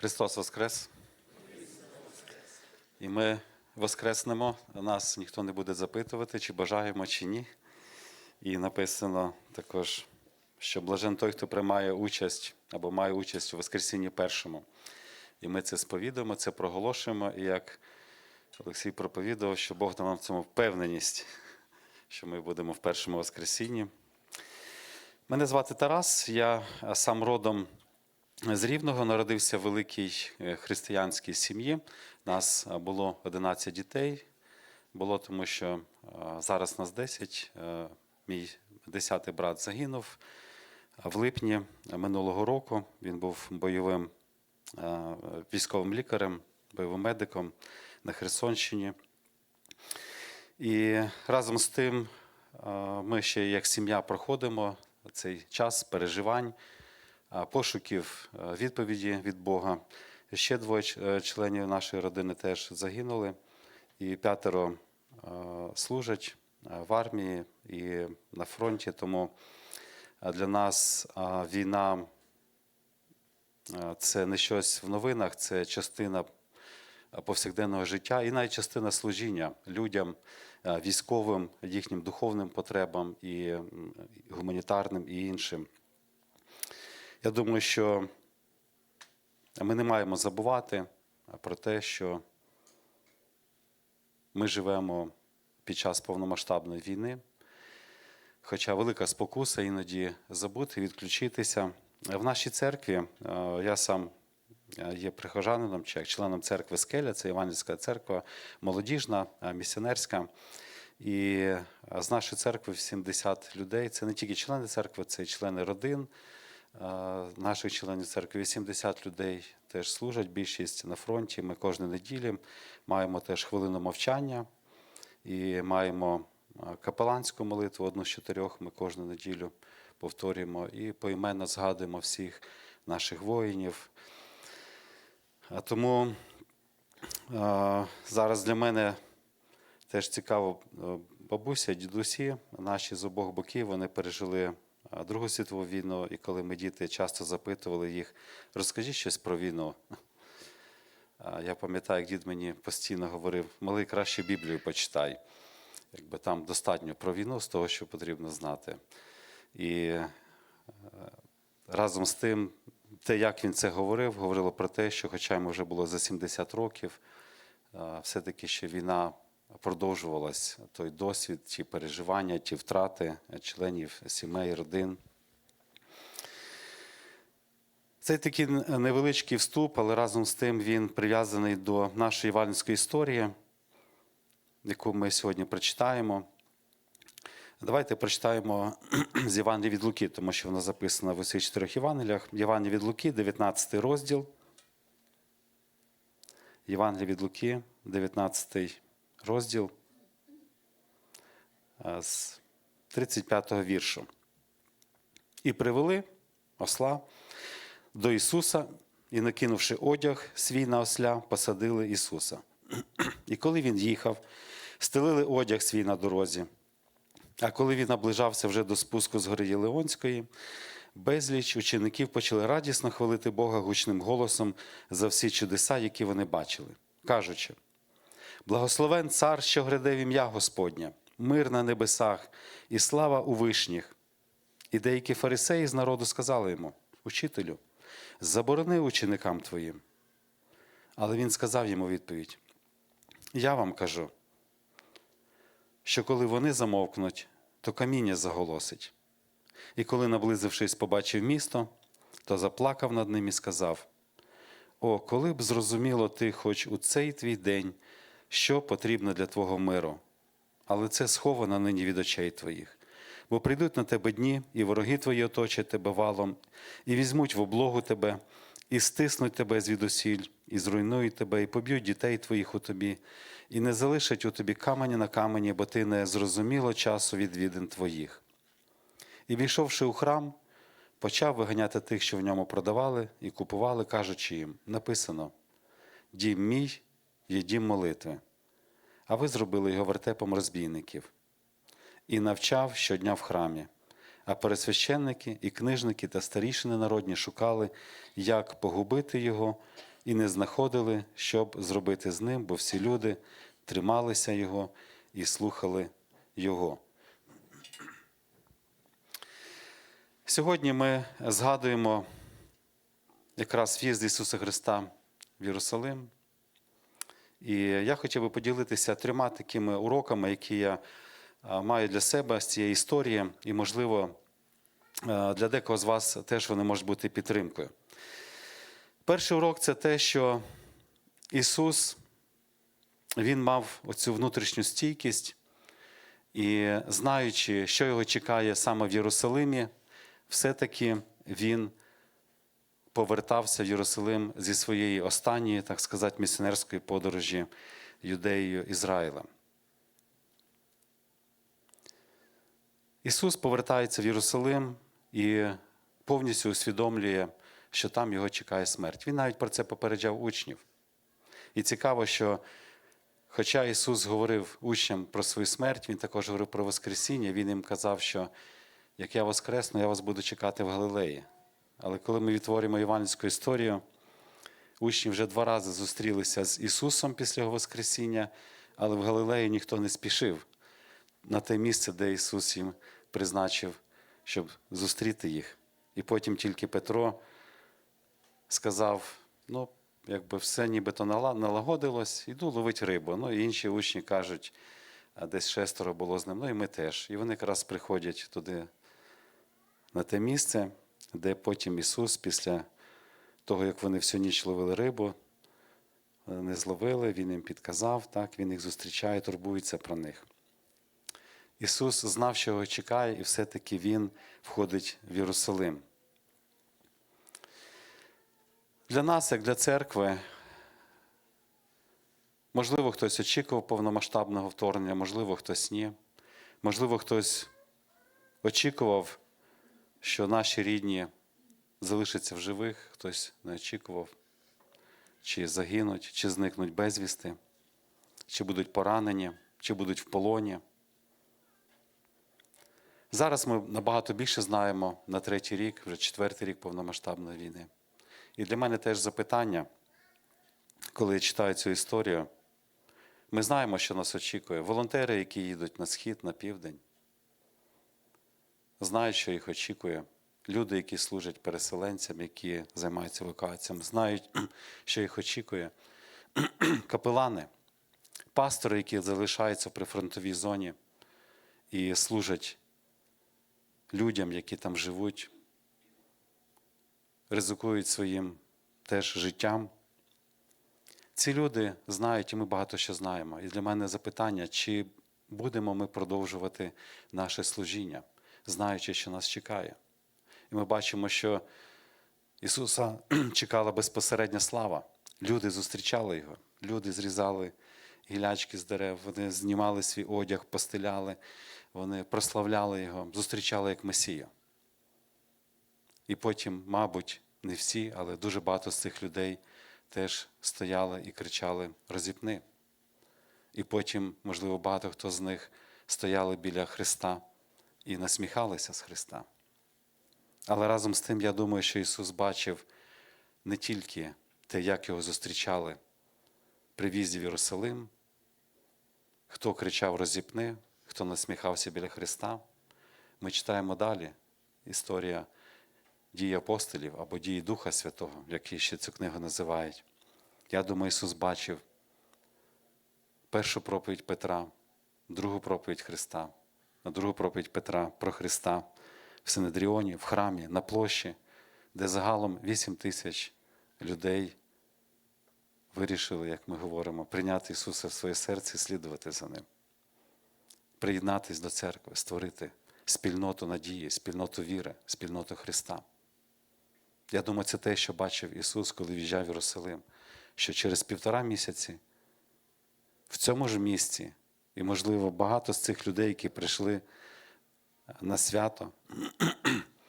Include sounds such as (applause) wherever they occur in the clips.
Христос Воскрес! І ми воскреснемо, нас ніхто не буде запитувати, чи бажаємо, чи ні. І написано також, що блажен той, хто приймає участь або має участь у Воскресінні першому. І ми це сповідуємо, це проголошуємо. І як Олексій проповідував, що Бог нам в цьому впевненість, що ми будемо в першому Воскресінні. Мене звати Тарас, я сам родом з Рівного, народився в великій е, християнській сім'ї. Нас е, було 11 дітей. Було тому, що е, зараз нас 10. Е, Мій 10-й брат загинув в липні минулого року. Він був бойовим військовим лікарем, бойовим медиком на Херсонщині. І разом з тим ми ще як сім'я проходимо цей час переживань, пошуків е, відповіді від Бога. Ще двоє е, членів нашої родини теж загинули, і п'ятеро е, служать е, в армії і на фронті. Тому е, для нас е, війна е, це не щось в новинах, це частина повсякденного життя і навіть частина служіння людям, е, військовим, їхнім духовним потребам і гуманітарним і іншим. Я думаю, що ми не маємо забувати про те, що ми живемо під час повномасштабної війни. Хоча велика спокуса іноді забути, відключитися. В нашій церкві е, я сам е, є прихожанином чи як членом церкви Скеля, це Іванівська церква, молодіжна, е, місіонерська. І з нашої церкви 70 людей. Це не тільки члени церкви, це й члени родин наших членів церкви. 80 людей теж служать, більшість на фронті. Ми кожної неділі маємо теж хвилину мовчання і маємо капеланську молитву, одну з чотирьох ми кожну неділю повторюємо і поіменно згадуємо всіх наших воїнів. А тому зараз для мене теж цікаво, бабуся, дідусі, наші з обох боків, вони пережили Другу світову війну, і коли ми діти часто запитували їх, розкажіть щось про війну. Я пам'ятаю, як дід мені постійно говорив, малий краще Біблію почитай. Якби там достатньо про війну з того, що потрібно знати. І е, разом з тим, те, як він це говорив, говорило про те, що, хоча йому вже було за 70 років, все-таки ще війна продовжувалась, той досвід, ті переживання, ті втрати членів сімей, родин. Це такий невеличкий вступ, але разом з тим він прив'язаний до нашої іванівської історії, яку ми сьогодні прочитаємо. Давайте прочитаємо з Євангелія від Луки, тому що вона записана в усіх чотирьох Євангеліях. Євангелія від Луки, 19 розділ. Євангелія від Луки, 19 розділ е, з 35 віршу. І привели осла до Ісуса, і, накинувши одяг свій на осля, посадили Ісуса. І коли він їхав, стелили одяг свій на дорозі. А коли він наближався вже до спуску з гори Єлеонської, безліч учеників почали радісно хвалити Бога гучним голосом за всі чудеса, які вони бачили, кажучи: Благословен цар, що гряде в ім'я Господнє, мир на небесах і слава у вишніх. І деякі фарисеї з народу сказали йому: Учителю, заборони ученикам твоїм. Але він сказав йому відповідь: Я вам кажу, що коли вони замовкнуть, то каміння заголосить. І коли, наблизившись, побачив місто, то заплакав над ним і сказав: О, коли б зрозуміло ти хоч у цей твій день, що потрібно для твого миру, але це сховано нині від очей твоїх. Бо прийдуть на тебе дні, і вороги твої оточать тебе валом, і візьмуть в облогу тебе, і стиснуть тебе звідусіль, і зруйнують тебе, і поб'ють дітей твоїх у тобі, і не залишать у тобі камені на камені, бо ти не зрозуміло часу відвідин твоїх. І війшовши у храм, почав виганяти тих, що в ньому продавали і купували, кажучи їм: написано: Дім мій є молитви, а ви зробили його вертепом розбійників. І навчав щодня в храмі. А пересвященники і книжники та старішини народні шукали, як погубити його, і не знаходили, щоб зробити з ним, бо всі люди трималися його і слухали його. Сьогодні ми згадуємо якраз в'їзд Ісуса Христа в Єрусалим. І я хотів би поділитися трьома такими уроками, які я маю для себе з цієї історії, і, можливо, для декого з вас теж вони можуть бути підтримкою. Перший урок це те, що Ісус Він мав оцю внутрішню стійкість, і знаючи, що його чекає саме в Єрусалимі, все-таки Він повертався в Єрусалим зі своєї останньої, так сказати, місіонерської подорожі Юдеєю Ізраїлем. Ісус повертається в Єрусалим і повністю усвідомлює, що там його чекає смерть. Він навіть про це попереджав учнів. І цікаво, що хоча Ісус говорив учням про свою смерть, Він також говорив про Воскресіння, Він їм казав, що як я воскресну, я вас буду чекати в Галилеї. Але коли ми відтворюємо євангельську історію, учні вже два рази зустрілися з Ісусом після Його Воскресіння, але в Галилеї ніхто не спішив на те місце, де Ісус їм призначив, щоб зустріти їх. І потім тільки Петро сказав: ну, якби все нібито налагодилось, іду ловить рибу. Ну, і інші учні кажуть, а десь шестеро було з ним, ну і ми теж. І вони якраз приходять туди, на те місце, де потім Ісус, після того, як вони всю ніч ловили рибу, е, не зловили, Він їм підказав, так, Він їх зустрічає, турбується про них. Ісус знав, що його чекає, і все-таки Він входить в Єрусалим. Для нас, як для церкви, можливо, хтось очікував повномасштабного вторгнення, можливо, хтось ні. Можливо, хтось очікував, що наші рідні залишаться в живих, хтось не очікував, чи загинуть, чи зникнуть безвісти, чи будуть поранені, чи будуть в полоні. Зараз ми набагато більше знаємо на третій рік, вже четвертий рік повномасштабної війни. І для мене теж запитання, коли я читаю цю історію, ми знаємо, що нас очікує. Волонтери, які їдуть на схід, на південь, знають, що їх очікує. Люди, які служать переселенцям, які займаються евакуаціями, знають, (clears throat) що їх очікує. (clears throat) Капелани, пастори, які залишаються при фронтовій зоні і служать людям, які там живуть, ризикують своїм теж життям. Ці люди знають, і ми багато що знаємо. І для мене запитання, чи будемо ми продовжувати наше служіння, знаючи, що нас чекає. І ми бачимо, що Ісуса (clears throat) чекала безпосередня слава. Люди зустрічали Його, люди зрізали гілячки з дерев, вони знімали свій одяг, постеляли, вони прославляли Його, зустрічали як Месію. І потім, мабуть, не всі, але дуже багато з цих людей теж стояли і кричали розіпни. І потім, можливо, багато хто з них стояли біля Христа і насміхалися з Христа. Але разом з тим, я думаю, що Ісус бачив не тільки те, як його зустрічали при в'їзді в Єрусалим, хто кричав розіпни, хто насміхався біля Христа. Ми читаємо далі історія дії апостолів або дії Духа Святого, які ще цю книгу називають. Я думаю, Ісус бачив першу проповідь Петра, другу проповідь Христа, а другу проповідь Петра про Христа в Синедріоні, в храмі, на площі, де загалом 8 тисяч людей вирішили, як ми говоримо, прийняти Ісуса в своє серце і слідувати за Ним, приєднатись до церкви, створити спільноту надії, спільноту віри, спільноту Христа. Я думаю, це те, що бачив Ісус, коли в'їжджав в Єрусалим, що через півтора місяці в цьому ж місці, і, можливо, багато з цих людей, які прийшли на свято,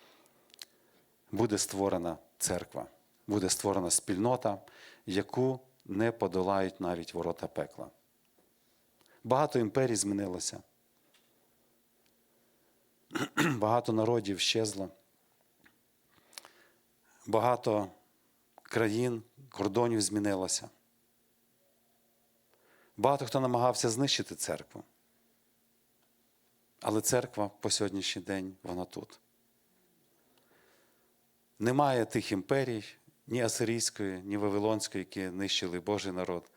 (clears throat) буде створена церква, буде створена спільнота, яку не подолають навіть ворота пекла. Багато імперій змінилося, (clears throat) багато народів щезло, багато країн, кордонів змінилася. Багато хто намагався знищити церкву. Але церква по сьогоднішній день вона тут. Немає тих імперій, ні Асирійської, ні Вавилонської, які нищили Божий народ,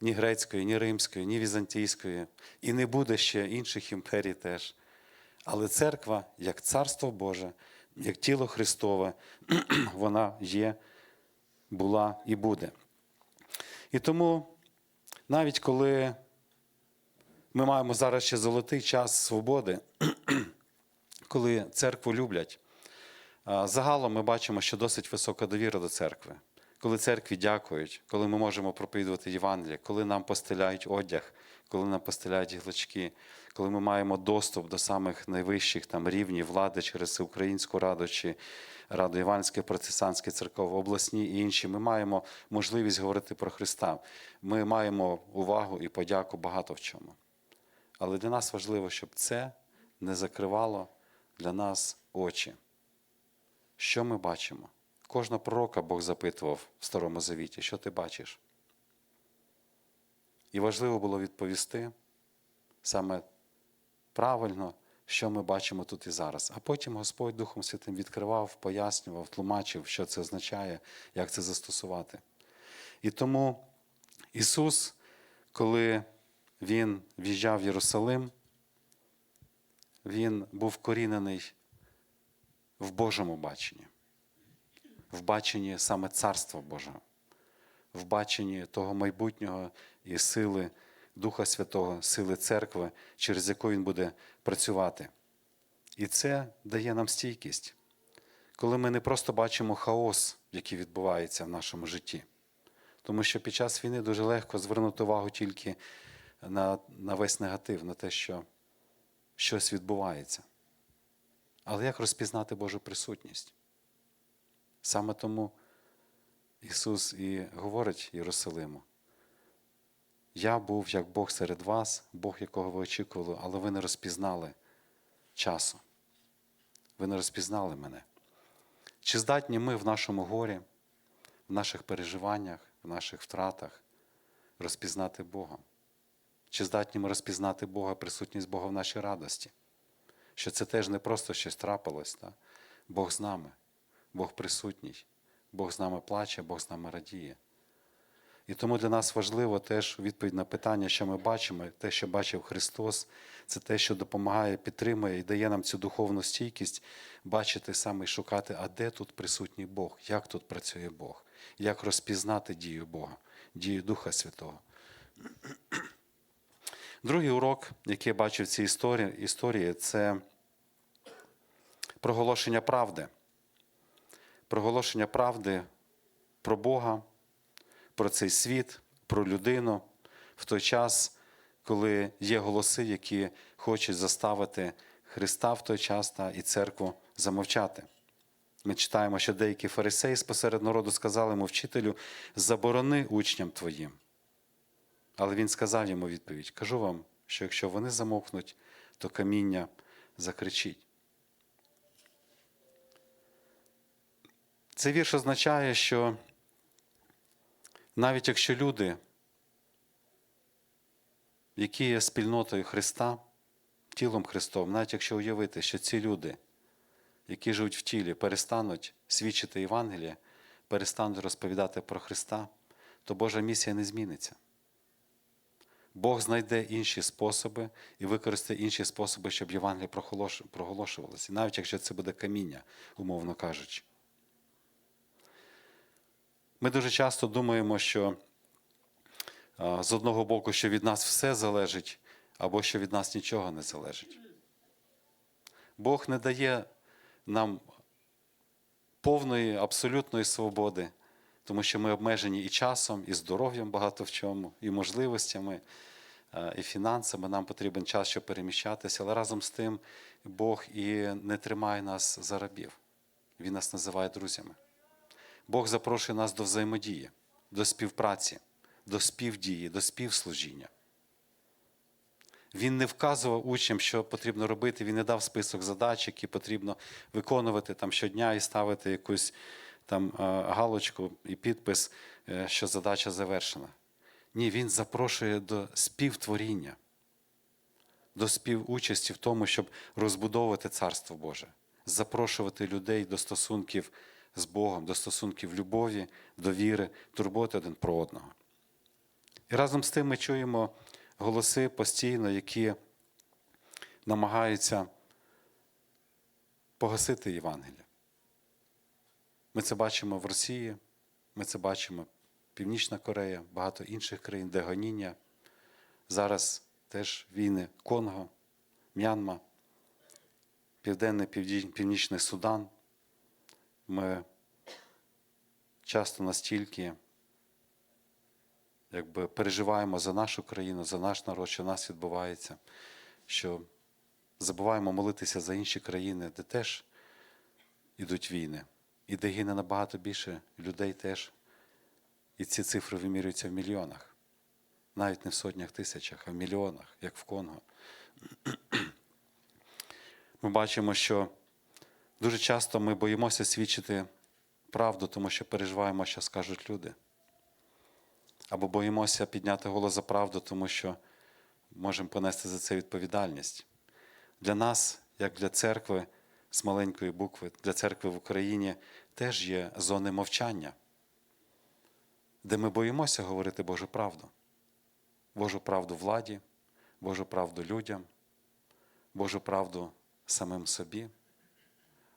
ні грецької, ні римської, ні візантійської, і не буде ще інших імперій теж. Але церква, як царство Боже, як тіло Христове, (clears throat) вона є, була і буде. І тому, навіть коли ми маємо зараз ще золотий час свободи, (clears throat) коли церкву люблять, загалом ми бачимо, що досить висока довіра до церкви. Коли церкві дякують, коли ми можемо проповідувати Євангеліє, коли нам постеляють одяг, коли нам постеляють гілочки, коли ми маємо доступ до самих найвищих там рівнів влади через Українську раду чи Раду Іванське, Протестантське церков, обласні і інші, ми маємо можливість говорити про Христа. Ми маємо увагу і подяку багато в чому. Але для нас важливо, щоб це не закривало для нас очі. Що ми бачимо? Кожного пророка Бог запитував в Старому Завіті, що ти бачиш? І важливо було відповісти саме правильно, що ми бачимо тут і зараз. А потім Господь Духом Святим відкривав, пояснював, тлумачив, що це означає, як це застосувати. І тому Ісус, коли Він в'їжджав в Єрусалим, Він був корінений в Божому баченні, в баченні саме Царства Божого, в баченні того майбутнього і сили Духа Святого, сили церкви, через яку Він буде працювати. І це дає нам стійкість, коли ми не просто бачимо хаос, який відбувається в нашому житті. Тому що під час війни дуже легко звернути увагу тільки на, на весь негатив, на те, що щось відбувається. Але як розпізнати Божу присутність? Саме тому Ісус і говорить Єрусалиму. Я був як Бог серед вас, Бог, якого ви очікували, але ви не розпізнали часу. Ви не розпізнали мене. Чи здатні ми в нашому горі, в наших переживаннях, в наших втратах розпізнати Бога? Чи здатні ми розпізнати Бога, присутність Бога в нашій радості? Що це теж не просто щось трапилось. Та? Бог з нами, Бог присутній, Бог з нами плаче, Бог з нами радіє. І тому для нас важливо теж відповідь на питання, що ми бачимо, те, що бачив Христос, це те, що допомагає, підтримує і дає нам цю духовну стійкість бачити саме і шукати, а де тут присутній Бог, як тут працює Бог, як розпізнати дію Бога, дію Духа Святого. Другий урок, який я бачив в цій історії, історії, це проголошення правди. Проголошення правди про Бога, про цей світ, про людину в той час, коли є голоси, які хочуть заставити Христа в той час та і церкву замовчати. Ми читаємо, що деякі фарисеї спосеред народу сказали йому вчителю, заборони учням твоїм. Але він сказав йому відповідь: кажу вам, що якщо вони замовкнуть, то каміння закричить. Цей вірш означає, що навіть якщо люди, які є спільнотою Христа, тілом Христовим, навіть якщо уявити, що ці люди, які живуть в тілі, перестануть свідчити Євангеліє, перестануть розповідати про Христа, то Божа місія не зміниться. Бог знайде інші способи і використає інші способи, щоб Євангеліє проголошувалося, навіть якщо це буде каміння, умовно кажучи. Ми дуже часто думаємо, що з одного боку, що від нас все залежить, або що від нас нічого не залежить. Бог не дає нам повної, абсолютної свободи, тому що ми обмежені і часом, і здоров'ям багато в чому, і можливостями, і фінансами. Нам потрібен час, щоб переміщатися, але разом з тим Бог і не тримає нас за рабів. Він нас називає друзями. Бог запрошує нас до взаємодії, до співпраці, до співдії, до співслужіння. Він не вказував учням, що потрібно робити, він не дав список задач, які потрібно виконувати там щодня і ставити якусь там е, галочку і підпис, е, що задача завершена. Ні, він запрошує до співтворіння, до співучасті в тому, щоб розбудовувати Царство Боже, запрошувати людей до стосунків з Богом, до стосунків любові, довіри, турботи один про одного. І разом з тим ми чуємо голоси постійно, які намагаються погасити Євангелія. Ми це бачимо в Росії, ми це бачимо Північна Корея, багато інших країн, де гоніння. Зараз теж війни Конго, М'янма, Південний Північний Судан. Ми часто настільки якби, переживаємо за нашу країну, за наш народ, що в нас відбувається, що забуваємо молитися за інші країни, де теж ідуть війни, і де гине набагато більше людей теж. І ці цифри вимірюються в мільйонах. Навіть не в сотнях тисячах, а в мільйонах, як в Конго. (clears throat) Ми бачимо, що дуже часто ми боїмося свідчити правду, тому що переживаємо, що скажуть люди. Або боїмося підняти голос за правду, тому що можемо понести за це відповідальність. Для нас, як для церкви з маленької букви, для церкви в Україні теж є зони мовчання, де ми боїмося говорити Божу правду. Божу правду владі, Божу правду людям, Божу правду самим собі.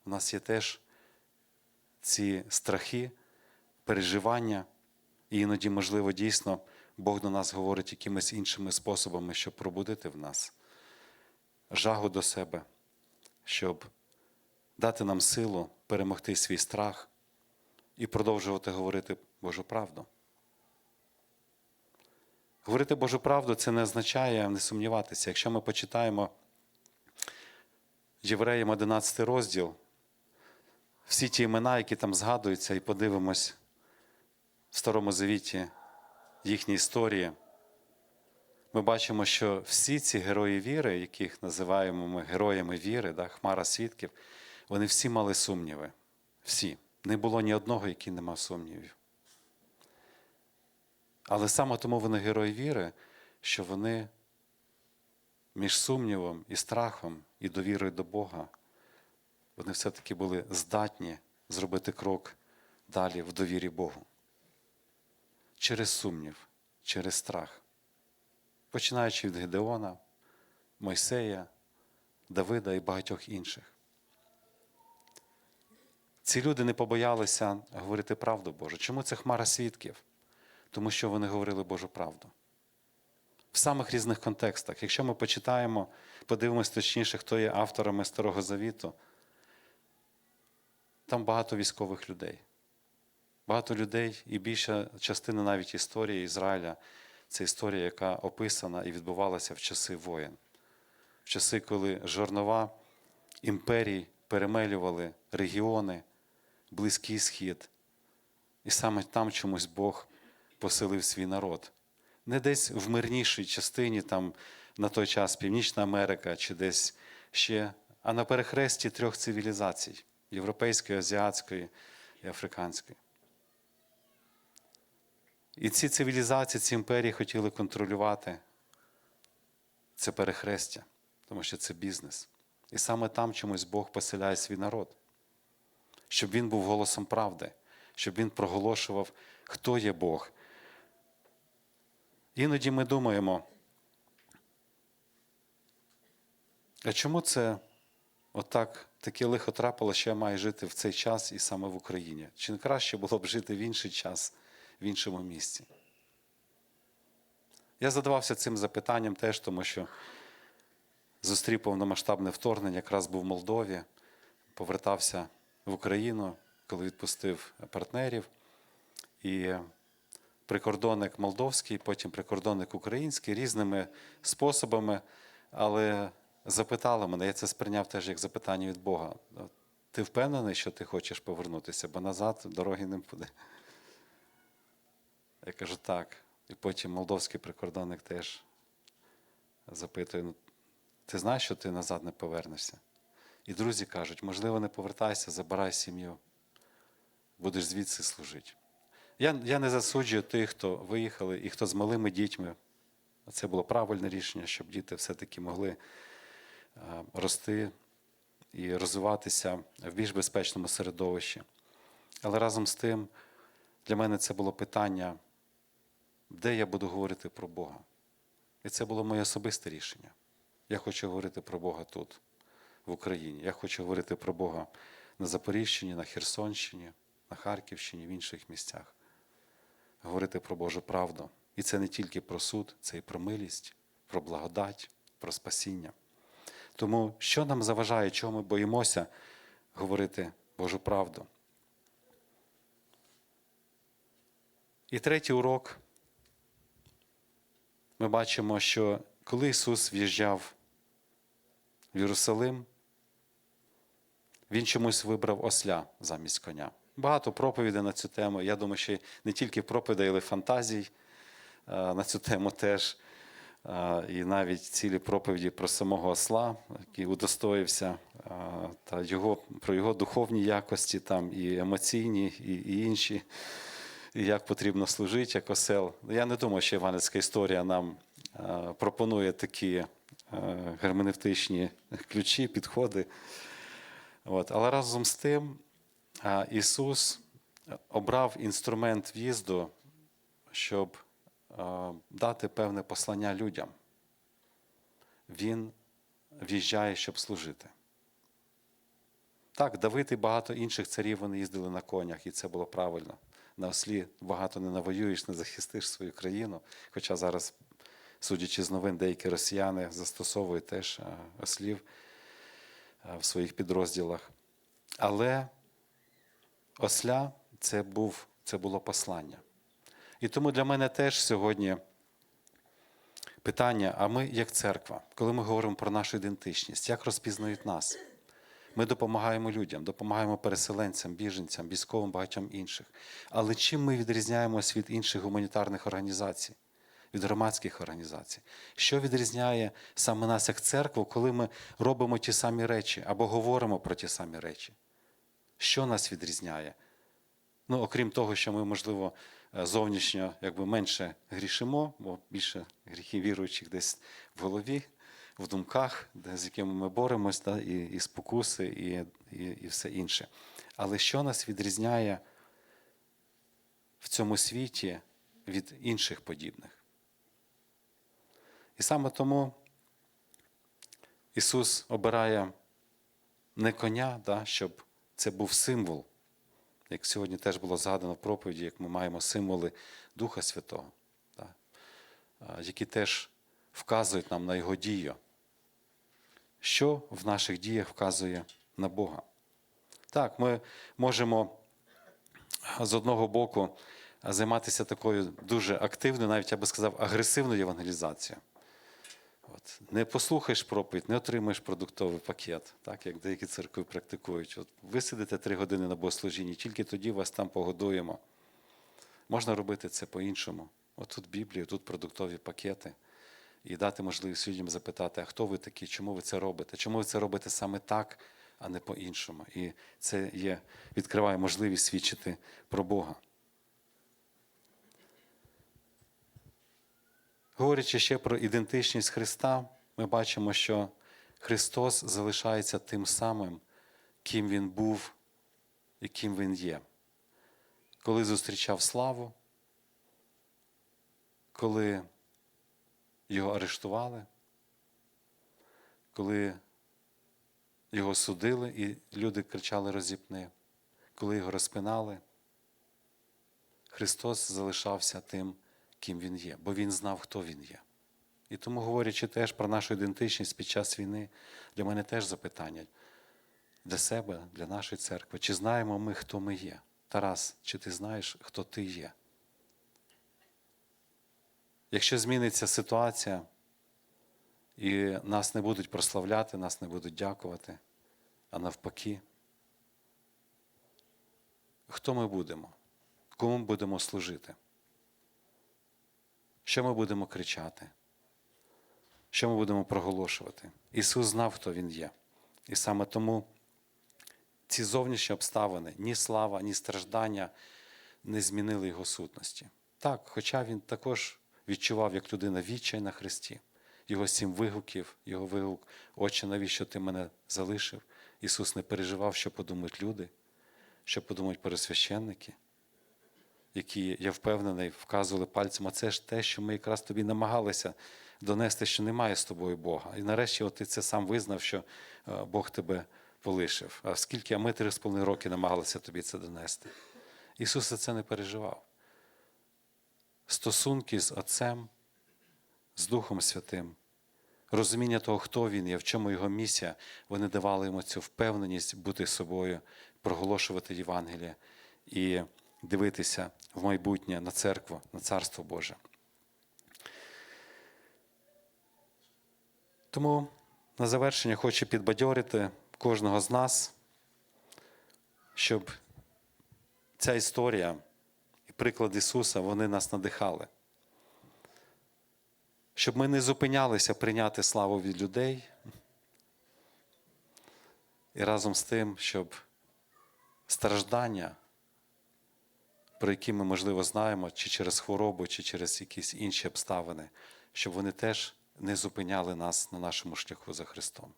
У нас є теж ці страхи, переживання, і іноді, можливо, дійсно Бог до нас говорить якимись іншими способами, щоб пробудити в нас жагу до себе, щоб дати нам силу перемогти свій страх і продовжувати говорити Божу правду. Говорити Божу правду це не означає не сумніватися. Якщо ми почитаємо Євреям 11 розділ, всі ті імена, які там згадуються, і подивимось в Старому Завіті їхні історії, ми бачимо, що всі ці герої віри, яких називаємо ми героями віри, да, Хмара свідків, вони всі мали сумніви. Всі. Не було ні одного, який не мав сумнівів. Але саме тому вони герої віри, що вони між сумнівом і страхом і довірою до Бога, вони все-таки були здатні зробити крок далі в довірі Богу. Через сумнів, через страх. Починаючи від Гедеона, Мойсея, Давида і багатьох інших. Ці люди не побоялися говорити правду Божу. Чому це хмара свідків? Тому що вони говорили Божу правду. В самих різних контекстах. Якщо ми почитаємо, подивимось точніше, хто є авторами Старого Завіту, там багато військових людей. Багато людей, і більша частина навіть історії Ізраїля це історія, яка описана і відбувалася в часи воєн, в часи, коли жорнова імперій перемелювали регіони, Близький Схід. І саме там чомусь Бог поселив свій народ. Не десь в мирнішій частині, там на той час Північна Америка чи десь ще, а на перехресті трьох цивілізацій європейської, азіатської і африканської. І ці цивілізації, ці імперії хотіли контролювати це перехрестя, тому що це бізнес. І саме там чомусь Бог поселяє свій народ, щоб він був голосом правди, щоб він проголошував, хто є Бог. Іноді ми думаємо, а чому це отак таке лихо трапило, що я маю жити в цей час і саме в Україні? Чи не краще було б жити в інший час, в іншому місці? Я задавався цим запитанням теж, тому що зустрів повномасштабне вторгнення, якраз був в Молдові, повертався в Україну, коли відпустив партнерів. І прикордонник молдовський, потім прикордонник український різними способами, але запитали мене, я це сприйняв теж як запитання від Бога. Ти впевнений, що ти хочеш повернутися, бо назад дороги не буде. Я кажу, так. І потім молдовський прикордонник теж запитує: ну, ти знаєш, що ти назад не повернешся? І друзі кажуть, можливо, не повертайся, забирай сім'ю. будеш звідси служити. Я, я не засуджую тих, хто виїхали і хто з малими дітьми. Це було правильне рішення, щоб діти все-таки могли рости і розвиватися в більш безпечному середовищі. Але разом з тим, для мене це було питання, де я буду говорити про Бога. І це було моє особисте рішення. Я хочу говорити про Бога тут, в Україні. Я хочу говорити про Бога на Запоріжчині, на Херсонщині, на Харківщині, в інших місцях. Говорити про Божу правду. І це не тільки про суд, це і про милість, про благодать, про спасіння. Тому що нам заважає, чого ми боїмося говорити Божу правду? І третій урок. Ми бачимо, що коли Ісус в'їжджав в Єрусалим, Він чомусь вибрав осля замість коня. Багато проповідей на цю тему. Я думаю, що не тільки проповідей, але й фантазій е, на цю тему теж. І навіть цілі проповіді про самого осла, який удостоївся, та його, про його духовні якості, там, і емоційні, і, і інші, і як потрібно служити як осел. Я не думаю, що іванецька історія нам пропонує такі е, герменевтичні ключі, підходи. От. Але разом з тим Ісус обрав інструмент в'їзду, щоб дати певне послання людям. Він в'їжджає, щоб служити. Так, Давид і багато інших царів вони їздили на конях, і це було правильно. На ослі багато не навоюєш, не захистиш свою країну. Хоча зараз, судячи з новин, деякі росіяни застосовують теж ослів в своїх підрозділах. Але осля це, був, це було послання. І тому для мене теж сьогодні питання: а ми, як церква, коли ми говоримо про нашу ідентичність, як розпізнають нас? Ми допомагаємо людям, допомагаємо переселенцям, біженцям, військовим, багатьом інших. Але чим ми відрізняємось від інших гуманітарних організацій, від громадських організацій? Що відрізняє саме нас як церкву, коли ми робимо ті самі речі або говоримо про ті самі речі? Що нас відрізняє? Ну, окрім того, що ми, можливо, зовнішньо якби менше грішимо, бо більше гріхів віруючих десь в голові, в думках, де, з якими ми боремось, да, і, і спокуси, і, і, і все інше. Але що нас відрізняє в цьому світі від інших подібних? І саме тому Ісус обирає не коня, да, щоб це був символ, як сьогодні теж було згадано в проповіді, як ми маємо символи Духа Святого, які теж вказують нам на Його дію. Що в наших діях вказує на Бога? Так, ми можемо з одного боку займатися такою дуже активною, навіть я би сказав, агресивною євангелізацією. От. Не послухаєш проповідь, не отримаєш продуктовий пакет, так як деякі церкви практикують. От ви сидите три години на богослужінні, тільки тоді вас там погодуємо. Можна робити це по-іншому. От тут Біблія, тут продуктові пакети. І дати можливість людям запитати, а хто ви такі, чому ви це робите? Чому ви це робите саме так, а не по-іншому? І це є, відкриває можливість свідчити про Бога. Говорячи ще про ідентичність Христа, ми бачимо, що Христос залишається тим самим, ким Він був і ким Він є. Коли зустрічав славу, коли його арештували, коли його судили і люди кричали розіпни, коли його розпинали, Христос залишався тим, ким Він є, бо Він знав, хто Він є. І тому, говорячи теж про нашу ідентичність під час війни, для мене теж запитання для себе, для нашої церкви, чи знаємо ми, хто ми є? Тарас, чи ти знаєш, хто ти є? Якщо зміниться ситуація, і нас не будуть прославляти, нас не будуть дякувати, а навпаки, хто ми будемо? Кому будемо служити? Що ми будемо кричати? Що ми будемо проголошувати? Ісус знав, хто Він є. І саме тому ці зовнішні обставини, ні слава, ні страждання не змінили його сутності. Так, хоча він також відчував як людина відчай на Христі. Його сім вигуків, його вигук, Отче, навіщо ти мене залишив? Ісус не переживав, що подумають люди, що подумають пересвященники, які, я впевнений, вказували пальцем, а це ж те, що ми якраз тобі намагалися донести, що немає з тобою Бога. І нарешті от ти це сам визнав, що е, Бог тебе полишив. А скільки а ми три з половиною роки намагалися тобі це донести. Ісус це не переживав. Стосунки з Отцем, з Духом Святим, розуміння того, хто він є, в чому його місія, вони давали йому цю впевненість бути собою, проголошувати Євангеліє і дивитися в майбутнє на церкву, на Царство Боже. Тому на завершення хочу підбадьорити кожного з нас, щоб ця історія і приклад Ісуса вони нас надихали. Щоб ми не зупинялися прийняти славу від людей. І разом з тим, щоб страждання, про які ми, можливо, знаємо, чи через хворобу, чи через якісь інші обставини, щоб вони теж не зупиняли нас на нашому шляху за Христом.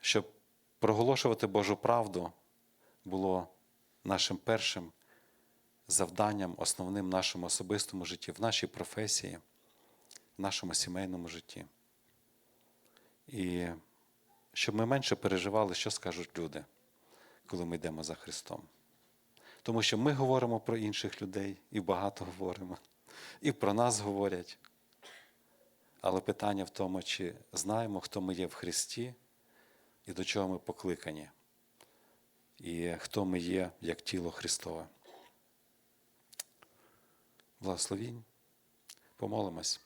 Щоб проголошувати Божу правду було нашим першим завданням, основним нашому особистому житті, в нашій професії, в нашому сімейному житті. І щоб ми менше переживали, що скажуть люди, коли ми йдемо за Христом. Тому що ми говоримо про інших людей і багато говоримо, і про нас говорять. Але питання в тому, чи знаємо, хто ми є в Христі і до чого ми покликані, і хто ми є як тіло Христове. Благословінь. Помолимось.